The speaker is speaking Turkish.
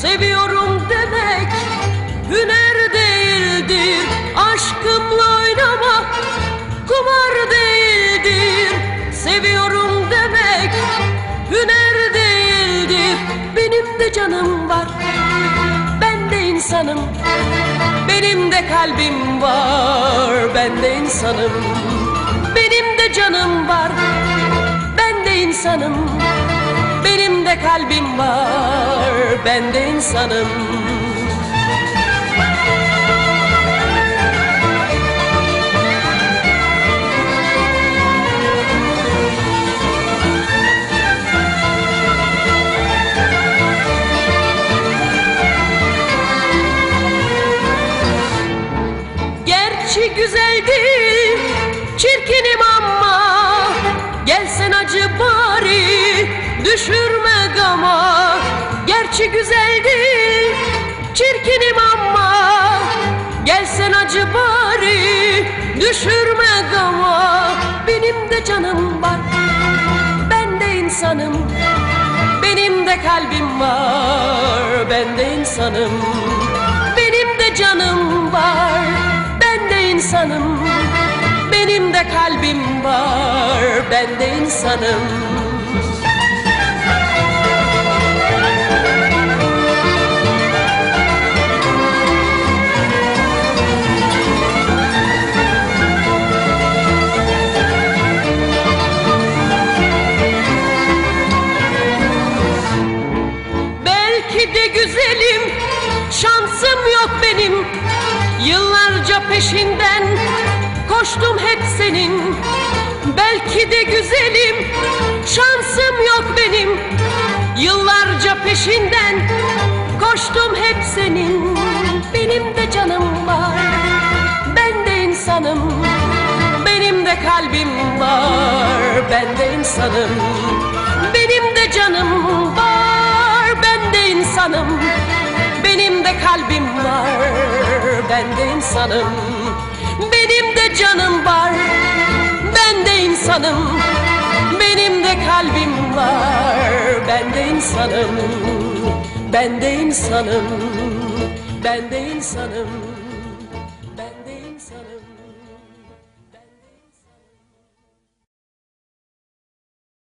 Seviyorum demek hüner değildir. Aşkımla oynamak kumar değildir. Seviyorum demek hüner değildir. Benim de canım var ben de insanım. Benim de kalbim var ben de insanım. Benim de canım var ben de insanım. Benim de kalbim var ben de insanım. Gerçi güzel değil, çirkinim ama Gelsen acı bari, düşürme gama Gerçi güzel değil, çirkinim ama. Gelsen acı bari, düşürme gama. Benim de canım var, ben de insanım. Benim de kalbim var, ben de insanım. Benim de canım var, ben de insanım. Benim de kalbim var, ben de insanım Belki de güzelim, şansım yok benim. Yıllarca peşinden koştum hep senin. Belki de güzelim, şansım yok benim. Yıllarca peşinden koştum hep senin. Benim de canım var, ben de insanım. Benim de kalbim var, ben de insanım. Benim de canım. Benim de kalbim var Ben de insanım. Benim de canım var Ben de insanım. Benim de kalbim var Ben de insanım. Ben de insanım Ben de insanım. Ben de insanım.